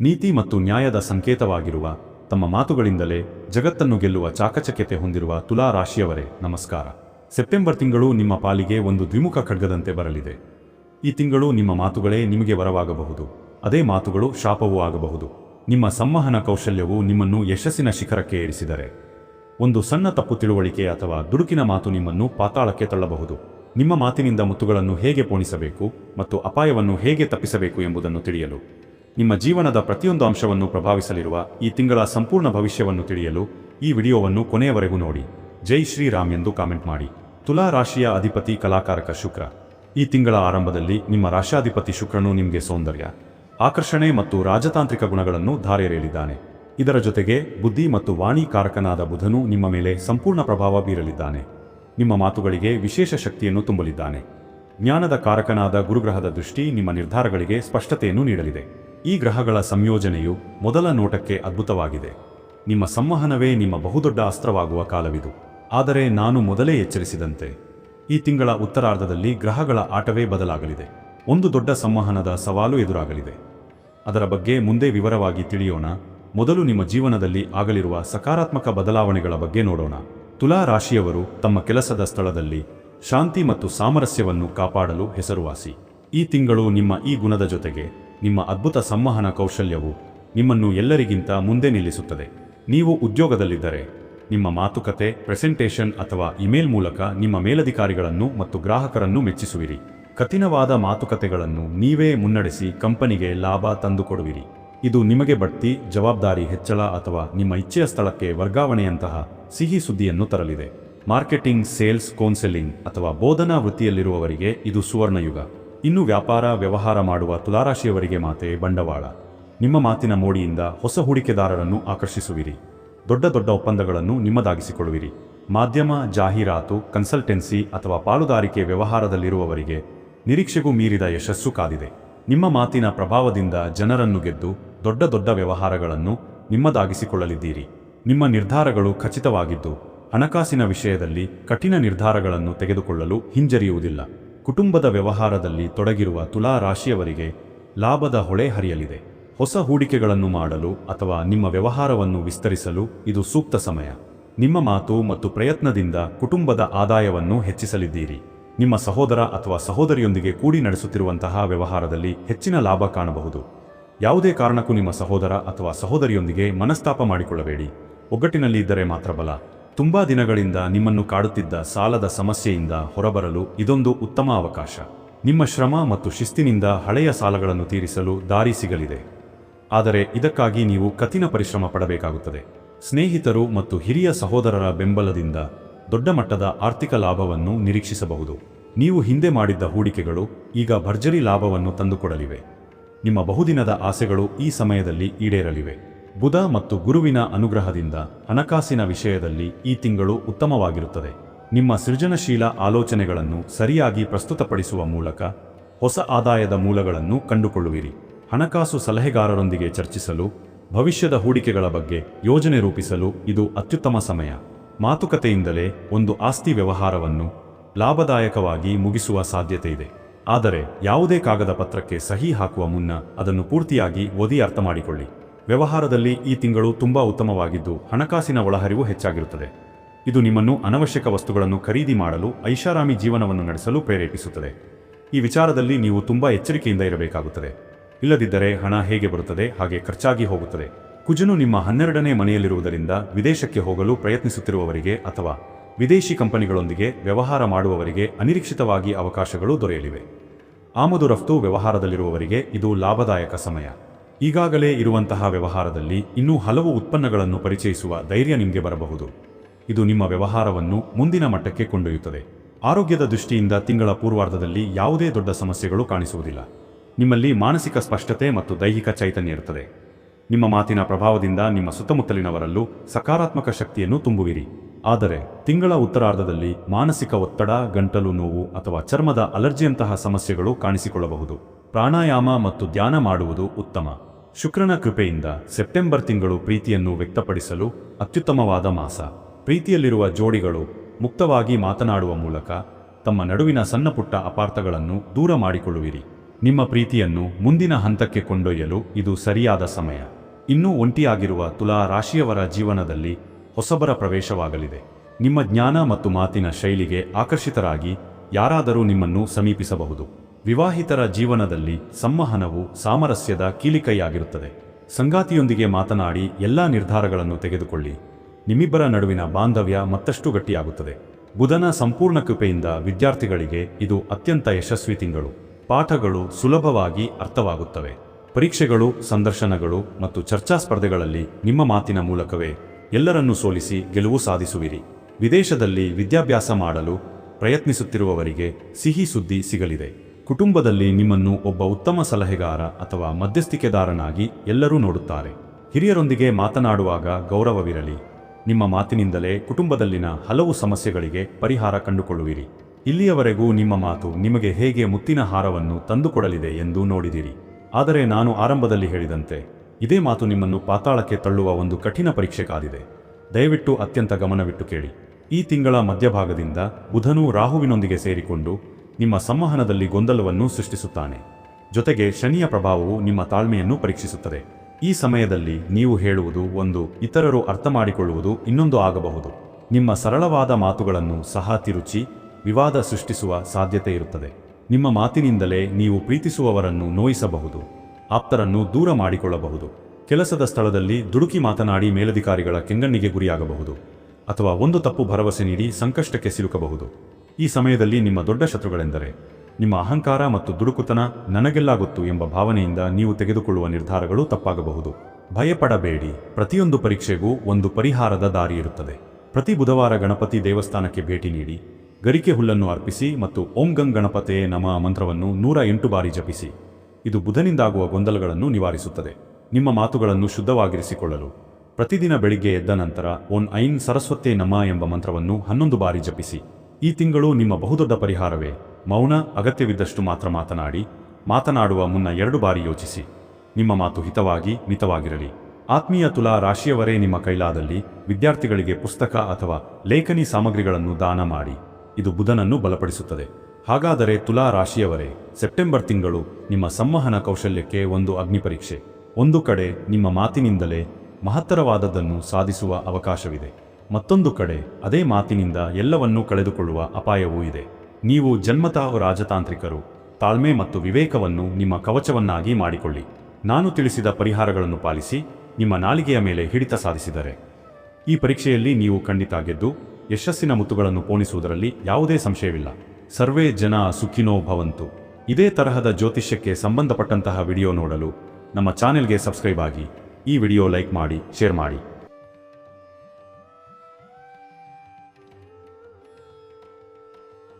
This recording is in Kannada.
ನೀತಿ ಮತ್ತು ನ್ಯಾಯದ ಸಂಕೇತವಾಗಿರುವ ತಮ್ಮ ಮಾತುಗಳಿಂದಲೇ ಜಗತ್ತನ್ನು ಗೆಲ್ಲುವ ಚಾಕಚಕ್ಯತೆ ಹೊಂದಿರುವ ತುಲಾ ರಾಶಿಯವರೇ, ನಮಸ್ಕಾರ. ಸೆಪ್ಟೆಂಬರ್ ತಿಂಗಳು ನಿಮ್ಮ ಪಾಲಿಗೆ ಒಂದು ದ್ವಿಮುಖ ಖಡ್ಗದಂತೆ ಬರಲಿದೆ. ಈ ತಿಂಗಳು ನಿಮ್ಮ ಮಾತುಗಳೇ ನಿಮಗೆ ವರವಾಗಬಹುದು. ಅದೇ ಮಾತುಗಳು ಶಾಪವೂ ಆಗಬಹುದು. ನಿಮ್ಮ ಸಂವಹನ ಕೌಶಲ್ಯವು ನಿಮ್ಮನ್ನು ಯಶಸ್ಸಿನ ಶಿಖರಕ್ಕೆ ಏರಿಸಿದರೆ. ಒಂದು ಸಣ್ಣ ತಪ್ಪು ತಿಳುವಳಿಕೆ ಅಥವಾ ದುಡುಕಿನ ಮಾತು ನಿಮ್ಮನ್ನು ಪಾತಾಳಕ್ಕೆ ತಳ್ಳಬಹುದು. ನಿಮ್ಮ ಮಾತಿನಿಂದ ಮುತ್ತುಗಳನ್ನು ಹೇಗೆ ಪೋಣಿಸಬೇಕು ಮತ್ತು ಅಪಾಯವನ್ನು ಹೇಗೆ ತಪ್ಪಿಸಬೇಕು ಎಂಬುದನ್ನು ತಿಳಿಯಲು. ನಿಮ್ಮ ಜೀವನದ ಪ್ರತಿಯೊಂದು ಅಂಶವನ್ನು ಪ್ರಭಾವಿಸಲಿರುವ ಈ ತಿಂಗಳ ಸಂಪೂರ್ಣ ಭವಿಷ್ಯವನ್ನು ತಿಳಿಯಲು ಈ ವಿಡಿಯೋವನ್ನು ಕೊನೆಯವರೆಗೂ ನೋಡಿ. ಜೈ ಶ್ರೀರಾಮ್ ಎಂದು ಕಾಮೆಂಟ್ ಮಾಡಿ. ತುಲಾ ರಾಶಿಯ ಅಧಿಪತಿ ಕಲಾಕಾರಕ ಶುಕ್ರ. ಈ ತಿಂಗಳ ಆರಂಭದಲ್ಲಿ ನಿಮ್ಮ ರಾಶಾಧಿಪತಿ ಶುಕ್ರನು ನಿಮಗೆ ಸೌಂದರ್ಯ, ಆಕರ್ಷಣೆ ಮತ್ತು ರಾಜತಾಂತ್ರಿಕ ಗುಣಗಳನ್ನು ಧಾರೆಯೇರಿದ್ದಾನೆ ಇದರ ಜೊತೆಗೆ ಬುದ್ಧಿ ಮತ್ತು ವಾಣಿ ಕಾರಕನಾದ ಬುಧನು ನಿಮ್ಮ ಮೇಲೆ ಸಂಪೂರ್ಣ ಪ್ರಭಾವ ಬೀರಲಿದ್ದಾನೆ. ನಿಮ್ಮ ಮಾತುಗಳಿಗೆ ವಿಶೇಷ ಶಕ್ತಿಯನ್ನು ತುಂಬಲಿದ್ದಾನೆ. ಜ್ಞಾನದ ಕಾರಕನಾದ ಗುರುಗ್ರಹದ ದೃಷ್ಟಿ ನಿಮ್ಮ ನಿರ್ಧಾರಗಳಿಗೆ ಸ್ಪಷ್ಟತೆಯನ್ನು ನೀಡಲಿದೆ. ಈ ಗ್ರಹಗಳ ಸಂಯೋಜನೆಯು ಮೊದಲ ನೋಟಕ್ಕೆ ಅದ್ಭುತವಾಗಿದೆ. ನಿಮ್ಮ ಸಂವಹನವೇ ನಿಮ್ಮ ಬಹುದೊಡ್ಡ ಅಸ್ತ್ರವಾಗುವ ಕಾಲವಿದು. ಆದರೆ ನಾನು ಮೊದಲೇ ಎಚ್ಚರಿಸಿದಂತೆ, ಈ ತಿಂಗಳ ಉತ್ತರಾರ್ಧದಲ್ಲಿ ಗ್ರಹಗಳ ಆಟವೇ ಬದಲಾಗಲಿದೆ. ಒಂದು ದೊಡ್ಡ ಸಂವಹನದ ಸವಾಲು ಎದುರಾಗಲಿದೆ. ಅದರ ಬಗ್ಗೆ ಮುಂದೆ ವಿವರವಾಗಿ ತಿಳಿಯೋಣ. ಮೊದಲು ನಿಮ್ಮ ಜೀವನದಲ್ಲಿ ಆಗಲಿರುವ ಸಕಾರಾತ್ಮಕ ಬದಲಾವಣೆಗಳ ಬಗ್ಗೆ ನೋಡೋಣ. ತುಲಾ ರಾಶಿಯವರು ತಮ್ಮ ಕೆಲಸದ ಸ್ಥಳದಲ್ಲಿ ಶಾಂತಿ ಮತ್ತು ಸಾಮರಸ್ಯವನ್ನು ಕಾಪಾಡಲು ಹೆಸರುವಾಸಿ. ಈ ತಿಂಗಳು ನಿಮ್ಮ ಈ ಗುಣದ ಜೊತೆಗೆ ನಿಮ್ಮ ಅದ್ಭುತ ಸಂವಹನ ಕೌಶಲ್ಯವು ನಿಮ್ಮನ್ನು ಎಲ್ಲರಿಗಿಂತ ಮುಂದೆ ನಿಲ್ಲಿಸುತ್ತದೆ. ನೀವು ಉದ್ಯೋಗದಲ್ಲಿದ್ದರೆ ನಿಮ್ಮ ಮಾತುಕತೆ, ಪ್ರೆಸೆಂಟೇಷನ್ ಅಥವಾ ಇಮೇಲ್ ಮೂಲಕ ನಿಮ್ಮ ಮೇಲಧಿಕಾರಿಗಳನ್ನು ಮತ್ತು ಗ್ರಾಹಕರನ್ನು ಮೆಚ್ಚಿಸುವಿರಿ. ಕಠಿಣವಾದ ಮಾತುಕತೆಗಳನ್ನು ನೀವೇ ಮುನ್ನಡೆಸಿ ಕಂಪನಿಗೆ ಲಾಭ ತಂದುಕೊಡುವಿರಿ. ಇದು ನಿಮಗೆ ಬಡ್ತಿ, ಜವಾಬ್ದಾರಿ ಹೆಚ್ಚಳ ಅಥವಾ ನಿಮ್ಮ ಇಚ್ಛೆಯ ಸ್ಥಳಕ್ಕೆ ವರ್ಗಾವಣೆಯಂತಹ ಸಿಹಿ ಸುದ್ದಿಯನ್ನು ತರಲಿದೆ. ಮಾರ್ಕೆಟಿಂಗ್, ಸೇಲ್ಸ್, ಕೌನ್ಸೆಲಿಂಗ್ ಅಥವಾ ಬೋಧನಾ ವೃತ್ತಿಯಲ್ಲಿರುವವರಿಗೆ ಇದು ಸುವರ್ಣಯುಗ. ಇನ್ನು ವ್ಯಾಪಾರ, ವ್ಯವಹಾರ ಮಾಡುವ ತುಲಾರಾಶಿಯವರಿಗೆ ಮಾತೆ, ಬಂಡವಾಳ, ನಿಮ್ಮ ಮಾತಿನ ಮೋಡಿಯಿಂದ ಹೊಸ ಹೂಡಿಕೆದಾರರನ್ನು ಆಕರ್ಷಿಸುವಿರಿ. ದೊಡ್ಡ ದೊಡ್ಡ ಒಪ್ಪಂದಗಳನ್ನು ನಿಮ್ಮದಾಗಿಸಿಕೊಳ್ಳುವಿರಿ. ಮಾಧ್ಯಮ, ಜಾಹೀರಾತು, ಕನ್ಸಲ್ಟೆನ್ಸಿ ಅಥವಾ ಪಾಲುದಾರಿಕೆ ವ್ಯವಹಾರದಲ್ಲಿರುವವರಿಗೆ ನಿರೀಕ್ಷೆಗೂ ಮೀರಿದ ಯಶಸ್ಸು ಕಾದಿದೆ. ನಿಮ್ಮ ಮಾತಿನ ಪ್ರಭಾವದಿಂದ ಜನರನ್ನು ಗೆದ್ದು ದೊಡ್ಡ ದೊಡ್ಡ ವ್ಯವಹಾರಗಳನ್ನು ನಿಮ್ಮದಾಗಿಸಿಕೊಳ್ಳಲಿದ್ದೀರಿ. ನಿಮ್ಮ ನಿರ್ಧಾರಗಳು ಖಚಿತವಾಗಿದ್ದು, ಹಣಕಾಸಿನ ವಿಷಯದಲ್ಲಿ ಕಠಿಣ ನಿರ್ಧಾರಗಳನ್ನು ತೆಗೆದುಕೊಳ್ಳಲು ಹಿಂಜರಿಯುವುದಿಲ್ಲ. ಕುಟುಂಬದ ವ್ಯವಹಾರದಲ್ಲಿ ತೊಡಗಿರುವ ತುಲಾ ರಾಶಿಯವರಿಗೆ ಲಾಭದ ಹೊಳೆ ಹರಿಯಲಿದೆ. ಹೊಸ ಹೂಡಿಕೆಗಳನ್ನು ಮಾಡಲು ಅಥವಾ ನಿಮ್ಮ ವ್ಯವಹಾರವನ್ನು ವಿಸ್ತರಿಸಲು ಇದು ಸೂಕ್ತ ಸಮಯ. ನಿಮ್ಮ ಮಾತು ಮತ್ತು ಪ್ರಯತ್ನದಿಂದ ಕುಟುಂಬದ ಆದಾಯವನ್ನು ಹೆಚ್ಚಿಸಲಿದ್ದೀರಿ. ನಿಮ್ಮ ಸಹೋದರ ಅಥವಾ ಸಹೋದರಿಯೊಂದಿಗೆ ಕೂಡಿ ನಡೆಸುತ್ತಿರುವಂತಹ ವ್ಯವಹಾರದಲ್ಲಿ ಹೆಚ್ಚಿನ ಲಾಭ ಕಾಣಬಹುದು. ಯಾವುದೇ ಕಾರಣಕ್ಕೂ ನಿಮ್ಮ ಸಹೋದರ ಅಥವಾ ಸಹೋದರಿಯೊಂದಿಗೆ ಮನಸ್ತಾಪ ಮಾಡಿಕೊಳ್ಳಬೇಡಿ. ಒಗ್ಗಟ್ಟಿನಲ್ಲಿ ಇದ್ದರೆ ಮಾತ್ರ ಬಲ. ತುಂಬಾ ದಿನಗಳಿಂದ ನಿಮ್ಮನ್ನು ಕಾಡುತ್ತಿದ್ದ ಸಾಲದ ಸಮಸ್ಯೆಯಿಂದ ಹೊರಬರಲು ಇದೊಂದು ಉತ್ತಮ ಅವಕಾಶ. ನಿಮ್ಮ ಶ್ರಮ ಮತ್ತು ಶಿಸ್ತಿನಿಂದ ಹಳೆಯ ಸಾಲಗಳನ್ನು ತೀರಿಸಲು ದಾರಿ ಸಿಗಲಿದೆ. ಆದರೆ ಇದಕ್ಕಾಗಿ ನೀವು ಕಠಿಣ ಪರಿಶ್ರಮ ಪಡಬೇಕಾಗುತ್ತದೆ. ಸ್ನೇಹಿತರು ಮತ್ತು ಹಿರಿಯ ಸಹೋದರರ ಬೆಂಬಲದಿಂದ ದೊಡ್ಡ ಮಟ್ಟದ ಆರ್ಥಿಕ ಲಾಭವನ್ನು ನಿರೀಕ್ಷಿಸಬಹುದು. ನೀವು ಹಿಂದೆ ಮಾಡಿದ್ದ ಹೂಡಿಕೆಗಳು ಈಗ ಭರ್ಜರಿ ಲಾಭವನ್ನು ತಂದುಕೊಡಲಿವೆ. ನಿಮ್ಮ ಬಹುದಿನದ ಆಸೆಗಳು ಈ ಸಮಯದಲ್ಲಿ ಈಡೇರಲಿವೆ. ಬುಧ ಮತ್ತು ಗುರುವಿನ ಅನುಗ್ರಹದಿಂದ ಹಣಕಾಸಿನ ವಿಷಯದಲ್ಲಿ ಈ ತಿಂಗಳು ಉತ್ತಮವಾಗಿರುತ್ತದೆ. ನಿಮ್ಮ ಸೃಜನಶೀಲ ಆಲೋಚನೆಗಳನ್ನು ಸರಿಯಾಗಿ ಪ್ರಸ್ತುತಪಡಿಸುವ ಮೂಲಕ ಹೊಸ ಆದಾಯದ ಮೂಲಗಳನ್ನು ಕಂಡುಕೊಳ್ಳುವಿರಿ. ಹಣಕಾಸು ಸಲಹೆಗಾರರೊಂದಿಗೆ ಚರ್ಚಿಸಲು, ಭವಿಷ್ಯದ ಹೂಡಿಕೆಗಳ ಬಗ್ಗೆ ಯೋಜನೆ ರೂಪಿಸಲು ಇದು ಅತ್ಯುತ್ತಮ ಸಮಯ. ಮಾತುಕತೆಯಿಂದಲೇ ಒಂದು ಆಸ್ತಿ ವ್ಯವಹಾರವನ್ನು ಲಾಭದಾಯಕವಾಗಿ ಮುಗಿಸುವ ಸಾಧ್ಯತೆ ಇದೆ. ಆದರೆ ಯಾವುದೇ ಕಾಗದ ಪತ್ರಕ್ಕೆ ಸಹಿ ಹಾಕುವ ಮುನ್ನ ಅದನ್ನು ಪೂರ್ತಿಯಾಗಿ ಓದಿ ಅರ್ಥ ಮಾಡಿಕೊಳ್ಳಿ ವ್ಯವಹಾರದಲ್ಲಿ ಈ ತಿಂಗಳು ತುಂಬಾ ಉತ್ತಮವಾಗಿದ್ದು, ಹಣಕಾಸಿನ ಒಳಹರಿವು ಹೆಚ್ಚಾಗಿರುತ್ತದೆ. ಇದು ನಿಮ್ಮನ್ನು ಅನವಶ್ಯಕ ವಸ್ತುಗಳನ್ನು ಖರೀದಿ ಮಾಡಲು, ಐಷಾರಾಮಿ ಜೀವನವನ್ನು ನಡೆಸಲು ಪ್ರೇರೇಪಿಸುತ್ತದೆ. ಈ ವಿಚಾರದಲ್ಲಿ ನೀವು ತುಂಬಾ ಎಚ್ಚರಿಕೆಯಿಂದ ಇರಬೇಕಾಗುತ್ತದೆ. ಇಲ್ಲದಿದ್ದರೆ ಹಣ ಹೇಗೆ ಬರುತ್ತದೆ, ಹಾಗೆ ಖರ್ಚಾಗಿ ಹೋಗುತ್ತದೆ. ಕುಜನು ನಿಮ್ಮ ಹನ್ನೆರಡನೇ ಮನೆಯಲ್ಲಿರುವುದರಿಂದ ವಿದೇಶಕ್ಕೆ ಹೋಗಲು ಪ್ರಯತ್ನಿಸುತ್ತಿರುವವರಿಗೆ ಅಥವಾ ವಿದೇಶಿ ಕಂಪನಿಗಳೊಂದಿಗೆ ವ್ಯವಹಾರ ಮಾಡುವವರಿಗೆ ಅನಿರೀಕ್ಷಿತವಾಗಿ ಅವಕಾಶಗಳು ದೊರೆಯಲಿವೆ. ಆಮದು ರಫ್ತು ವ್ಯವಹಾರದಲ್ಲಿರುವವರಿಗೆ ಇದು ಲಾಭದಾಯಕ ಸಮಯ. ಈಗಾಗಲೇ ಇರುವಂತಹ ವ್ಯವಹಾರದಲ್ಲಿ ಇನ್ನೂ ಹಲವು ಉತ್ಪನ್ನಗಳನ್ನು ಪರಿಚಯಿಸುವ ಧೈರ್ಯ ನಿಮಗೆ ಬರಬಹುದು. ಇದು ನಿಮ್ಮ ವ್ಯವಹಾರವನ್ನು ಮುಂದಿನ ಮಟ್ಟಕ್ಕೆ ಕೊಂಡೊಯ್ಯುತ್ತದೆ. ಆರೋಗ್ಯದ ದೃಷ್ಟಿಯಿಂದ ತಿಂಗಳ ಪೂರ್ವಾರ್ಧದಲ್ಲಿ ಯಾವುದೇ ದೊಡ್ಡ ಸಮಸ್ಯೆಗಳು ಕಾಣಿಸುವುದಿಲ್ಲ. ನಿಮ್ಮಲ್ಲಿ ಮಾನಸಿಕ ಸ್ಪಷ್ಟತೆ ಮತ್ತು ದೈಹಿಕ ಚೈತನ್ಯ ಇರುತ್ತದೆ. ನಿಮ್ಮ ಮಾತಿನ ಪ್ರಭಾವದಿಂದ ನಿಮ್ಮ ಸುತ್ತಮುತ್ತಲಿನವರಲ್ಲೂ ಸಕಾರಾತ್ಮಕ ಶಕ್ತಿಯನ್ನು ತುಂಬುವಿರಿ. ಆದರೆ ತಿಂಗಳ ಉತ್ತರಾರ್ಧದಲ್ಲಿ ಮಾನಸಿಕ ಒತ್ತಡ, ಗಂಟಲು ನೋವು ಅಥವಾ ಚರ್ಮದ ಅಲರ್ಜಿಯಂತಹ ಸಮಸ್ಯೆಗಳು ಕಾಣಿಸಿಕೊಳ್ಳಬಹುದು. ಪ್ರಾಣಾಯಾಮ ಮತ್ತು ಧ್ಯಾನ ಮಾಡುವುದು ಉತ್ತಮ. ಶುಕ್ರನ ಕೃಪೆಯಿಂದ ಸೆಪ್ಟೆಂಬರ್ ತಿಂಗಳು ಪ್ರೀತಿಯನ್ನು ವ್ಯಕ್ತಪಡಿಸಲು ಅತ್ಯುತ್ತಮವಾದ ಮಾಸ. ಪ್ರೀತಿಯಲ್ಲಿರುವ ಜೋಡಿಗಳು ಮುಕ್ತವಾಗಿ ಮಾತನಾಡುವ ಮೂಲಕ ತಮ್ಮ ನಡುವಿನ ಸಣ್ಣಪುಟ್ಟ ಅಪಾರ್ಥಗಳನ್ನು ದೂರ ಮಾಡಿಕೊಳ್ಳುವಿರಿ. ನಿಮ್ಮ ಪ್ರೀತಿಯನ್ನು ಮುಂದಿನ ಹಂತಕ್ಕೆ ಕೊಂಡೊಯ್ಯಲು ಇದು ಸರಿಯಾದ ಸಮಯ. ಇನ್ನೂ ಒಂಟಿಯಾಗಿರುವ ತುಲಾ ರಾಶಿಯವರ ಜೀವನದಲ್ಲಿ ಹೊಸಬರ ಪ್ರವೇಶವಾಗಲಿದೆ. ನಿಮ್ಮ ಜ್ಞಾನ ಮತ್ತು ಮಾತಿನ ಶೈಲಿಗೆ ಆಕರ್ಷಿತರಾಗಿ ಯಾರಾದರೂ ನಿಮ್ಮನ್ನು ಸಮೀಪಿಸಬಹುದು. ವಿವಾಹಿತರ ಜೀವನದಲ್ಲಿ ಸಂವಹನವು ಸಾಮರಸ್ಯದ ಕೀಲಿಕೈಯಾಗಿರುತ್ತದೆ. ಸಂಗಾತಿಯೊಂದಿಗೆ ಮಾತನಾಡಿ ಎಲ್ಲಾ ನಿರ್ಧಾರಗಳನ್ನು ತೆಗೆದುಕೊಳ್ಳಿ. ನಿಮ್ಮಿಬ್ಬರ ನಡುವಿನ ಬಾಂಧವ್ಯ ಮತ್ತಷ್ಟು ಗಟ್ಟಿಯಾಗುತ್ತದೆ. ಬುಧನ ಸಂಪೂರ್ಣ ಕೃಪೆಯಿಂದ ವಿದ್ಯಾರ್ಥಿಗಳಿಗೆ ಇದು ಅತ್ಯಂತ ಯಶಸ್ವಿ ತಿಂಗಳು. ಪಾಠಗಳು ಸುಲಭವಾಗಿ ಅರ್ಥವಾಗುತ್ತವೆ. ಪರೀಕ್ಷೆಗಳು, ಸಂದರ್ಶನಗಳು ಮತ್ತು ಚರ್ಚಾ ಸ್ಪರ್ಧೆಗಳಲ್ಲಿ ನಿಮ್ಮ ಮಾತಿನ ಮೂಲಕವೇ ಎಲ್ಲರನ್ನೂ ಸೋಲಿಸಿ ಗೆಲುವು ಸಾಧಿಸುವಿರಿ. ವಿದೇಶದಲ್ಲಿ ವಿದ್ಯಾಭ್ಯಾಸ ಮಾಡಲು ಪ್ರಯತ್ನಿಸುತ್ತಿರುವವರಿಗೆ ಸಿಹಿ ಸುದ್ದಿ ಸಿಗಲಿದೆ. ಕುಟುಂಬದಲ್ಲಿ ನಿಮ್ಮನ್ನು ಒಬ್ಬ ಉತ್ತಮ ಸಲಹೆಗಾರ ಅಥವಾ ಮಧ್ಯಸ್ಥಿಕೆದಾರನಾಗಿ ಎಲ್ಲರೂ ನೋಡುತ್ತಾರೆ. ಹಿರಿಯರೊಂದಿಗೆ ಮಾತನಾಡುವಾಗ ಗೌರವವಿರಲಿ. ನಿಮ್ಮ ಮಾತಿನಿಂದಲೇ ಕುಟುಂಬದಲ್ಲಿನ ಹಲವು ಸಮಸ್ಯೆಗಳಿಗೆ ಪರಿಹಾರ ಕಂಡುಕೊಳ್ಳುವಿರಿ. ಇಲ್ಲಿಯವರೆಗೂ ನಿಮ್ಮ ಮಾತು ನಿಮಗೆ ಹೇಗೆ ಮುತ್ತಿನ ಹಾರವನ್ನು ತಂದುಕೊಡಲಿದೆ ಎಂದು ನೋಡಿದಿರಿ. ಆದರೆ ನಾನು ಆರಂಭದಲ್ಲಿ ಹೇಳಿದಂತೆ, ಇದೇ ಮಾತು ನಿಮ್ಮನ್ನು ಪಾತಾಳಕ್ಕೆ ತಳ್ಳುವ ಒಂದು ಕಠಿಣ ಪರೀಕ್ಷೆ ಕಾದಿದೆ ದಯವಿಟ್ಟು ಅತ್ಯಂತ ಗಮನವಿಟ್ಟು ಕೇಳಿ. ಈ ತಿಂಗಳ ಮಧ್ಯಭಾಗದಿಂದ ಬುಧನು ರಾಹುವಿನೊಂದಿಗೆ ಸೇರಿಕೊಂಡು ನಿಮ್ಮ ಸಂವಹನದಲ್ಲಿ ಗೊಂದಲವನ್ನು ಸೃಷ್ಟಿಸುತ್ತಾನೆ. ಜೊತೆಗೆ ಶನಿಯ ಪ್ರಭಾವವು ನಿಮ್ಮ ತಾಳ್ಮೆಯನ್ನು ಪರೀಕ್ಷಿಸುತ್ತದೆ. ಈ ಸಮಯದಲ್ಲಿ ನೀವು ಹೇಳುವುದು ಒಂದು, ಇತರರು ಅರ್ಥ ಮಾಡಿಕೊಳ್ಳುವುದು ಇನ್ನೊಂದು ಆಗಬಹುದು. ನಿಮ್ಮ ಸರಳವಾದ ಮಾತುಗಳನ್ನು ಸಹ ತಿರುಚಿ, ವಿವಾದ ಸೃಷ್ಟಿಸುವ ಸಾಧ್ಯತೆ ಇರುತ್ತದೆ. ನಿಮ್ಮ ಮಾತಿನಿಂದಲೇ ನೀವು ಪ್ರೀತಿಸುವವರನ್ನು ನೋಯಿಸಬಹುದು. ಆಪ್ತರನ್ನು ದೂರ ಮಾಡಿಕೊಳ್ಳಬಹುದು. ಕೆಲಸದ ಸ್ಥಳದಲ್ಲಿ ದುಡುಕಿ ಮಾತನಾಡಿ ಮೇಲಧಿಕಾರಿಗಳ ಕೆಂಗಣ್ಣಿಗೆ ಗುರಿಯಾಗಬಹುದು. ಅಥವಾ ಒಂದು ತಪ್ಪು ಭರವಸೆ ನೀಡಿ ಸಂಕಷ್ಟಕ್ಕೆ ಸಿಲುಕಬಹುದು. ಈ ಸಮಯದಲ್ಲಿ ನಿಮ್ಮ ದೊಡ್ಡ ಶತ್ರುಗಳೆಂದರೆ, ನಿಮ್ಮ ಅಹಂಕಾರ ಮತ್ತು ದುಡುಕುತನ ನನಗೆಲ್ಲ ಗೊತ್ತು ಎಂಬ ಭಾವನೆಯಿಂದ ನೀವು ತೆಗೆದುಕೊಳ್ಳುವ ನಿರ್ಧಾರಗಳು ತಪ್ಪಾಗಬಹುದು. ಭಯಪಡಬೇಡಿ. ಪ್ರತಿಯೊಂದು ಪರೀಕ್ಷೆಗೂ ಒಂದು ಪರಿಹಾರದ ದಾರಿ ಇರುತ್ತದೆ. ಪ್ರತಿ ಬುಧವಾರ ಗಣಪತಿ ದೇವಸ್ಥಾನಕ್ಕೆ ಭೇಟಿ ನೀಡಿ, ಗರಿಕೆ ಹುಲ್ಲನ್ನು ಅರ್ಪಿಸಿ ಮತ್ತು ಓಂ ಗಂಗ್ ಗಣಪತೆ ನಮ ಮಂತ್ರವನ್ನು ನೂರ ಎಂಟು ಬಾರಿ ಜಪಿಸಿ. ಇದು ಬುಧನಿಂದಾಗುವ ಗೊಂದಲಗಳನ್ನು ನಿವಾರಿಸುತ್ತದೆ. ನಿಮ್ಮ ಮಾತುಗಳನ್ನು ಶುದ್ಧವಾಗಿರಿಸಿಕೊಳ್ಳಲು. ಪ್ರತಿದಿನ ಬೆಳಿಗ್ಗೆ ಎದ್ದ ನಂತರ ಓನ್ ಐನ್ ಸರಸ್ವತೆ ನಮ ಎಂಬ ಮಂತ್ರವನ್ನು ಹನ್ನೊಂದು ಬಾರಿ ಜಪಿಸಿ. ಈ ತಿಂಗಳು ನಿಮ್ಮ ಬಹುದೊಡ್ಡ ಪರಿಹಾರವೇ. ಮೌನ, ಅಗತ್ಯವಿದ್ದಷ್ಟು ಮಾತ್ರ ಮಾತನಾಡಿ, ಮಾತನಾಡುವ ಮುನ್ನ ಎರಡು ಬಾರಿ ಯೋಚಿಸಿ. ನಿಮ್ಮ ಮಾತು ಹಿತವಾಗಿ, ಮಿತವಾಗಿರಲಿ. ಆತ್ಮೀಯ ತುಲಾ ರಾಶಿಯವರೇ, ನಿಮ್ಮ ಕೈಲಾದಲ್ಲಿ ವಿದ್ಯಾರ್ಥಿಗಳಿಗೆ ಪುಸ್ತಕ ಅಥವಾ ಲೇಖನಿ ಸಾಮಗ್ರಿಗಳನ್ನು ದಾನ ಮಾಡಿ. ಇದು ಬುಧನನ್ನು ಬಲಪಡಿಸುತ್ತದೆ. ಹಾಗಾದರೆ ತುಲಾ ರಾಶಿಯವರೇ, ಸೆಪ್ಟೆಂಬರ್ ತಿಂಗಳು ನಿಮ್ಮ ಸಂವಹನ ಕೌಶಲ್ಯಕ್ಕೆ ಒಂದು ಅಗ್ನಿಪರೀಕ್ಷೆ ಒಂದು ಕಡೆ ನಿಮ್ಮ ಮಾತಿನಿಂದಲೇ ಮಹತ್ತರವಾದದ್ದನ್ನು ಸಾಧಿಸುವ ಅವಕಾಶವಿದೆ. ಮತ್ತೊಂದು ಕಡೆ ಅದೇ ಮಾತಿನಿಂದ ಎಲ್ಲವನ್ನೂ ಕಳೆದುಕೊಳ್ಳುವ ಅಪಾಯವೂ ಇದೆ. ನೀವು ಜನ್ಮತಃ ರಾಜತಾಂತ್ರಿಕರು, ತಾಳ್ಮೆ ಮತ್ತು ವಿವೇಕವನ್ನು ನಿಮ್ಮ ಕವಚವನ್ನಾಗಿ ಮಾಡಿಕೊಳ್ಳಿ. ನಾನು ತಿಳಿಸಿದ ಪರಿಹಾರಗಳನ್ನು ಪಾಲಿಸಿ, ನಿಮ್ಮ ನಾಲಿಗೆಯ ಮೇಲೆ ಹಿಡಿತ ಸಾಧಿಸಿದರೆ. ಈ ಪರೀಕ್ಷೆಯಲ್ಲಿ ನೀವು ಖಂಡಿತ ಗೆದ್ದು, ಯಶಸ್ಸಿನ ಮುತ್ತುಗಳನ್ನು ಪೋಣಿಸುವುದರಲ್ಲಿ ಯಾವುದೇ ಸಂಶಯವಿಲ್ಲ. ಸರ್ವೇ ಜನ ಸುಖಿನೋ ಭವಂತು. ಇದೇ ತರಹದ ಜ್ಯೋತಿಷ್ಯಕ್ಕೆ ಸಂಬಂಧಪಟ್ಟಂತಹ ವಿಡಿಯೋ ನೋಡಲು ನಮ್ಮ ಚಾನೆಲ್ಗೆ ಸಬ್ಸ್ಕ್ರೈಬ್ ಆಗಿ, ಈ ವಿಡಿಯೋ ಲೈಕ್ ಮಾಡಿ, ಶೇರ್ ಮಾಡಿ.